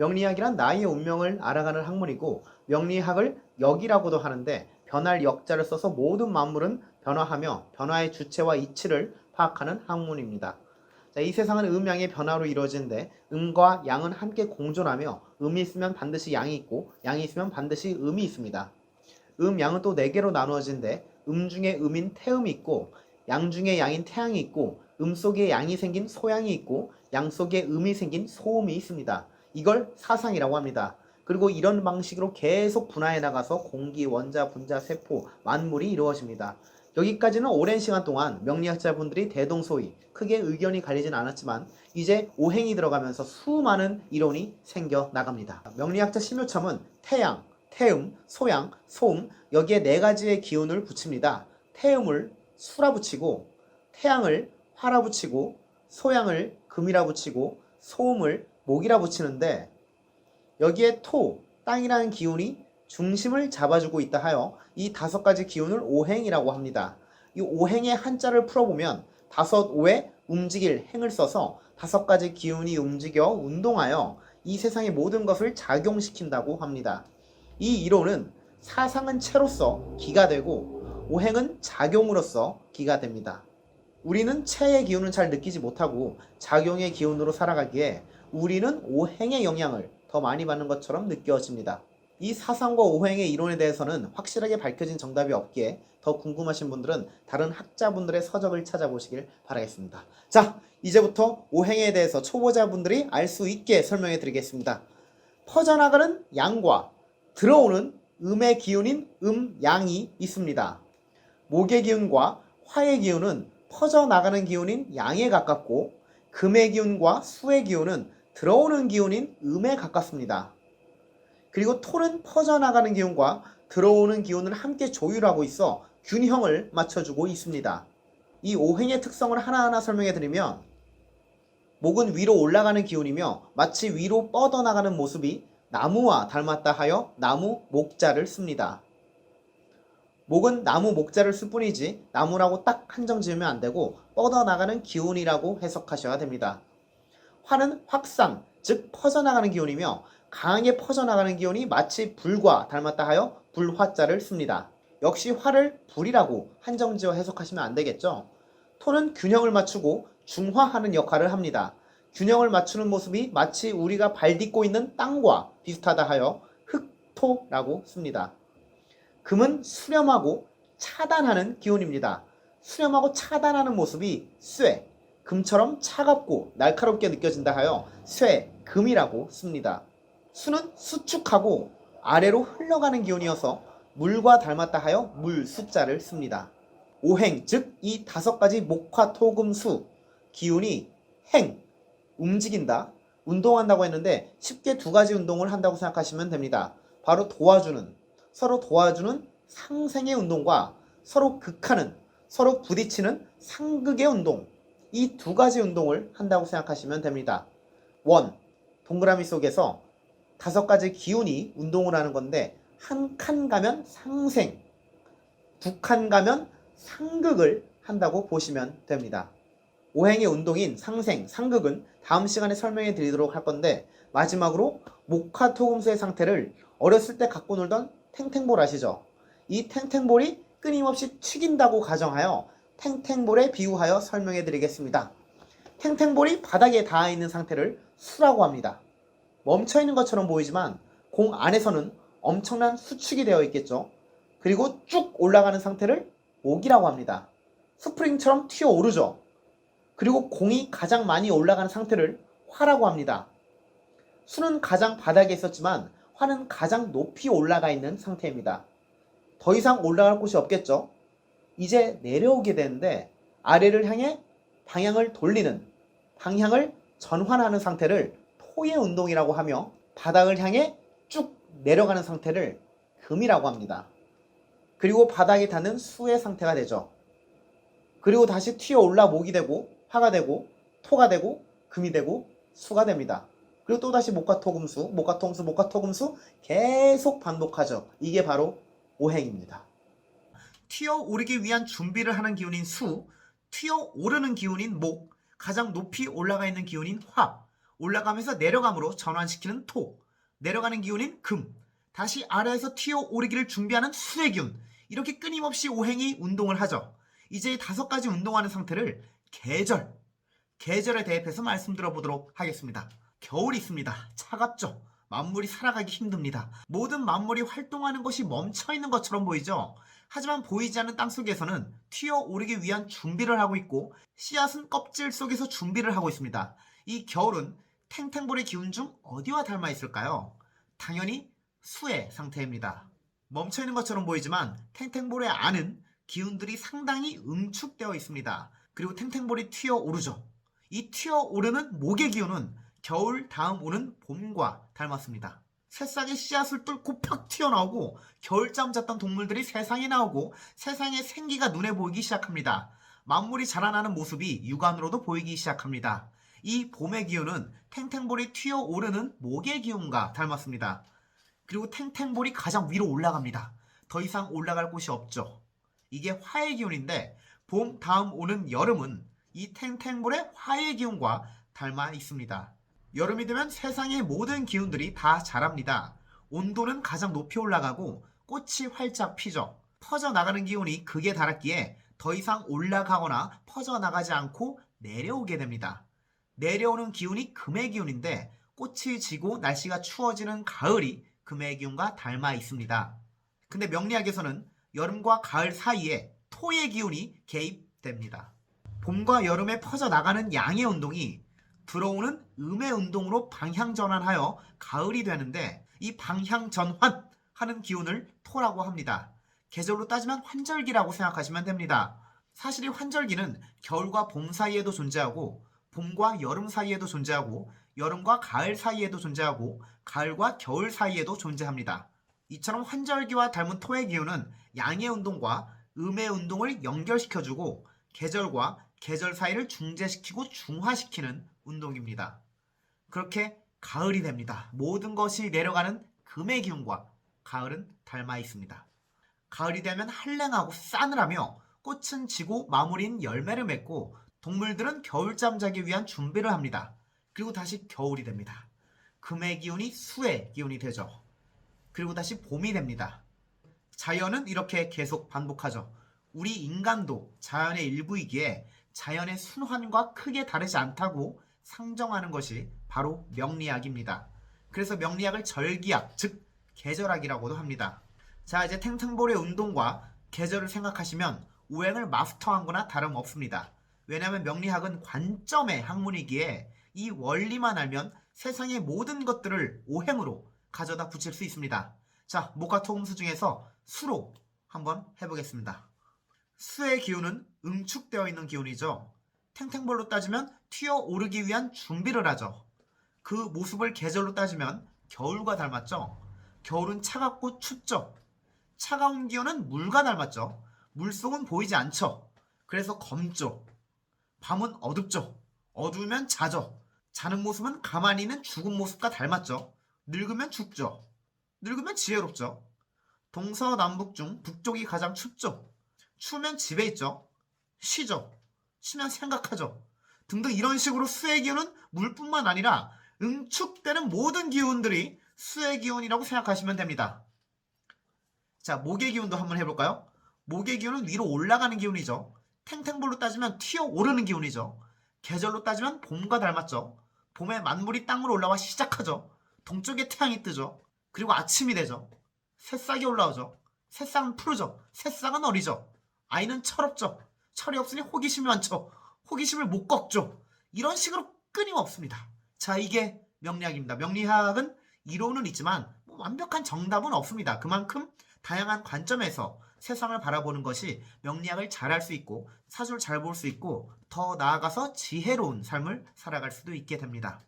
명리학이란 나의 운명을 알아가는 학문이고 명리학을 역이라고도 하는데 변할 역자를 써서 모든 만물은 변화하며 변화의 주체와 이치를 파악하는 학문입니다. 자, 이 세상은 음양의 변화로 이루어지는데 음과 양은 함께 공존하며 음이 있으면 반드시 양이 있고 양이 있으면 반드시 음이 있습니다. 음, 양은 또 네 개로 나누어지는데 음 중에 음인 태음이 있고 양 중에 양인 태양이 있고 음 속에 양이 생긴 소양이 있고 양 속에 음이 생긴 소음이 있습니다. 이걸 사상이라고 합니다. 그리고 이런 방식으로 계속 분화해 나가서 공기, 원자, 분자, 세포, 만물이 이루어집니다. 여기까지는 오랜 시간 동안 명리학자분들이 대동소이 크게 의견이 갈리진 않았지만 이제 오행이 들어가면서 수많은 이론이 생겨 나갑니다. 명리학자 심효첨은 태양, 태음, 소양, 소음 여기에 네 가지의 기운을 붙입니다. 태음을 수라 붙이고 태양을 화라 붙이고 소양을 금이라 붙이고 소음을 목이라 붙이는데 여기에 토, 땅이라는 기운이 중심을 잡아주고 있다 하여 이 다섯 가지 기운을 오행이라고 합니다. 이 오행의 한자를 풀어보면 다섯 오에 움직일 행을 써서 다섯 가지 기운이 움직여 운동하여 이 세상의 모든 것을 작용시킨다고 합니다. 이 이론은 사상은 체로서 기가 되고 오행은 작용으로서 기가 됩니다. 우리는 체의 기운은 잘 느끼지 못하고 작용의 기운으로 살아가기에 우리는 오행의 영향을 더 많이 받는 것처럼 느껴집니다. 이 사상과 오행의 이론에 대해서는 확실하게 밝혀진 정답이 없기에 더 궁금하신 분들은 다른 학자분들의 서적을 찾아보시길 바라겠습니다. 자, 이제부터 오행에 대해서 초보자분들이 알 수 있게 설명해 드리겠습니다. 퍼져나가는 양과 들어오는 음의 기운인 음, 양이 있습니다. 목의 기운과 화의 기운은 퍼져나가는 기운인 양에 가깝고 금의 기운과 수의 기운은 들어오는 기운인 음에 가깝습니다. 그리고 토는 퍼져나가는 기운과 들어오는 기운을 함께 조율하고 있어 균형을 맞춰주고 있습니다. 이 오행의 특성을 하나하나 설명해 드리면 목은 위로 올라가는 기운이며 마치 위로 뻗어나가는 모습이 나무와 닮았다 하여 나무 목자를 씁니다. 목은 나무 목자를 쓸 뿐이지 나무라고 딱 한정 지으면 안 되고 뻗어나가는 기운이라고 해석하셔야 됩니다. 화는 확상, 즉 퍼져나가는 기운이며 강하게 퍼져나가는 기운이 마치 불과 닮았다 하여 불화자를 씁니다. 역시 화를 불이라고 한정지어 해석하시면 안 되겠죠. 토는 균형을 맞추고 중화하는 역할을 합니다. 균형을 맞추는 모습이 마치 우리가 발 딛고 있는 땅과 비슷하다 하여 흑토라고 씁니다. 금은 수렴하고 차단하는 기운입니다. 수렴하고 차단하는 모습이 쇠, 금처럼 차갑고 날카롭게 느껴진다 하여 쇠, 금이라고 씁니다. 수는 수축하고 아래로 흘러가는 기운이어서 물과 닮았다 하여 물 숫자를 씁니다. 오행, 즉 이 다섯 가지 목화, 토, 금, 수 기운이 행, 움직인다, 운동한다고 했는데 쉽게 두 가지 운동을 한다고 생각하시면 됩니다. 바로 도와주는, 서로 도와주는 상생의 운동과 서로 극하는, 서로 부딪히는 상극의 운동, 이 두 가지 운동을 한다고 생각하시면 됩니다. 원, 동그라미 속에서 다섯 가지 기운이 운동을 하는 건데 한 칸 가면 상생, 두 칸 가면 상극을 한다고 보시면 됩니다. 오행의 운동인 상생, 상극은 다음 시간에 설명해 드리도록 할 건데 마지막으로 목화토금수의 상태를 어렸을 때 갖고 놀던 탱탱볼 아시죠? 이 탱탱볼이 끊임없이 튀긴다고 가정하여 탱탱볼에 비유하여 설명해 드리겠습니다. 탱탱볼이 바닥에 닿아 있는 상태를 수라고 합니다. 멈춰 있는 것처럼 보이지만 공 안에서는 엄청난 수축이 되어 있겠죠. 그리고 쭉 올라가는 상태를 목이라고 합니다. 스프링처럼 튀어 오르죠. 그리고 공이 가장 많이 올라가는 상태를 화라고 합니다. 수는 가장 바닥에 있었지만 화는 가장 높이 올라가 있는 상태입니다. 더 이상 올라갈 곳이 없겠죠. 이제 내려오게 되는데 아래를 향해 방향을 돌리는 방향을 전환하는 상태를 토의 운동이라고 하며 바닥을 향해 쭉 내려가는 상태를 금이라고 합니다. 그리고 바닥에 닿는 수의 상태가 되죠. 그리고 다시 튀어 올라 목이 되고 화가 되고 토가 되고 금이 되고 수가 됩니다. 그리고 또다시 목화토금수, 목화통수, 목화토금수 계속 반복하죠. 이게 바로 오행입니다. 튀어 오르기 위한 준비를 하는 기운인 수, 튀어 오르는 기운인 목, 가장 높이 올라가 있는 기운인 화, 올라가면서 내려감으로 전환시키는 토, 내려가는 기운인 금, 다시 아래에서 튀어 오르기를 준비하는 수의 기운, 이렇게 끊임없이 오행이 운동을 하죠. 이제 이 다섯 가지 운동하는 상태를 계절, 계절에 대입해서 말씀드려 보도록 하겠습니다. 겨울이 있습니다. 차갑죠? 만물이 살아가기 힘듭니다. 모든 만물이 활동하는 것이 멈춰 있는 것처럼 보이죠? 하지만 보이지 않는 땅 속에서는 튀어 오르기 위한 준비를 하고 있고 씨앗은 껍질 속에서 준비를 하고 있습니다. 이 겨울은 탱탱볼의 기운 중 어디와 닮아 있을까요? 당연히 수의 상태입니다. 멈춰 있는 것처럼 보이지만 탱탱볼의 안은 기운들이 상당히 응축되어 있습니다. 그리고 탱탱볼이 튀어 오르죠. 이 튀어 오르는 목의 기운은 겨울 다음 오는 봄과 닮았습니다. 새싹의 씨앗을 뚫고 팍 튀어나오고 겨울잠 잤던 동물들이 세상에 나오고 세상의 생기가 눈에 보이기 시작합니다. 만물이 자라나는 모습이 육안으로도 보이기 시작합니다. 이 봄의 기운은 탱탱볼이 튀어 오르는 목의 기운과 닮았습니다. 그리고 탱탱볼이 가장 위로 올라갑니다. 더 이상 올라갈 곳이 없죠. 이게 화의 기운인데 봄 다음 오는 여름은 이 탱탱볼의 화의 기운과 닮아 있습니다. 여름이 되면 세상의 모든 기운들이 다 자랍니다. 온도는 가장 높이 올라가고 꽃이 활짝 피죠. 퍼져나가는 기운이 극에 달았기에 더 이상 올라가거나 퍼져나가지 않고 내려오게 됩니다. 내려오는 기운이 금의 기운인데 꽃이 지고 날씨가 추워지는 가을이 금의 기운과 닮아 있습니다. 근데 명리학에서는 여름과 가을 사이에 토의 기운이 개입됩니다. 봄과 여름에 퍼져나가는 양의 운동이 들어오는 음의 운동으로 방향 전환하여 가을이 되는데 이 방향 전환 하는 기운을 토라고 합니다. 계절로 따지면 환절기라고 생각하시면 됩니다. 사실 이 환절기는 겨울과 봄 사이에도 존재하고 봄과 여름 사이에도 존재하고 여름과 가을 사이에도 존재하고 가을과 겨울 사이에도 존재합니다. 이처럼 환절기와 닮은 토의 기운은 양의 운동과 음의 운동을 연결시켜주고 계절과 계절 사이를 중재시키고 중화시키는 운동입니다. 그렇게 가을이 됩니다. 모든 것이 내려가는 금의 기운과 가을은 닮아 있습니다. 가을이 되면 한랭하고 싸늘하며 꽃은 지고 마무리인 열매를 맺고 동물들은 겨울잠 자기 위한 준비를 합니다. 그리고 다시 겨울이 됩니다. 금의 기운이 수의 기운이 되죠. 그리고 다시 봄이 됩니다. 자연은 이렇게 계속 반복하죠. 우리 인간도 자연의 일부이기에 자연의 순환과 크게 다르지 않다고 상정하는 것이 바로 명리학입니다. 그래서 명리학을 절기학, 즉 계절학이라고도 합니다. 자, 이제 탱탱볼의 운동과 계절을 생각하시면 오행을 마스터한 거나 다름없습니다. 왜냐하면 명리학은 관점의 학문이기에 이 원리만 알면 세상의 모든 것들을 오행으로 가져다 붙일 수 있습니다. 자, 목화 토금수 중에서 수로 한번 해보겠습니다. 수의 기운은 응축되어 있는 기운이죠. 탱탱볼로 따지면 튀어 오르기 위한 준비를 하죠. 그 모습을 계절로 따지면 겨울과 닮았죠. 겨울은 차갑고 춥죠. 차가운 기운은 물과 닮았죠. 물속은 보이지 않죠. 그래서 검죠. 밤은 어둡죠. 어두우면 자죠. 자는 모습은 가만히 있는 죽은 모습과 닮았죠. 늙으면 죽죠. 늙으면 지혜롭죠. 동서남북 중 북쪽이 가장 춥죠. 추우면 집에 있죠. 쉬죠. 쉬면 생각하죠. 등등 이런 식으로 수의 기운은 물뿐만 아니라 응축되는 모든 기운들이 수의 기운이라고 생각하시면 됩니다. 자, 목의 기운도 한번 해볼까요? 목의 기운은 위로 올라가는 기운이죠. 탱탱볼로 따지면 튀어 오르는 기운이죠. 계절로 따지면 봄과 닮았죠. 봄에 만물이 땅으로 올라와 시작하죠. 동쪽에 태양이 뜨죠. 그리고 아침이 되죠. 새싹이 올라오죠. 새싹은 푸르죠. 새싹은 어리죠. 아이는 철없죠. 철이 없으니 호기심이 많죠. 호기심을 못 꺾죠. 이런 식으로 끊임없습니다. 자, 이게 명리학입니다. 명리학은 이론은 있지만 뭐 완벽한 정답은 없습니다. 그만큼 다양한 관점에서 세상을 바라보는 것이 명리학을 잘할 수 있고 사주를 잘 볼 수 있고 더 나아가서 지혜로운 삶을 살아갈 수도 있게 됩니다.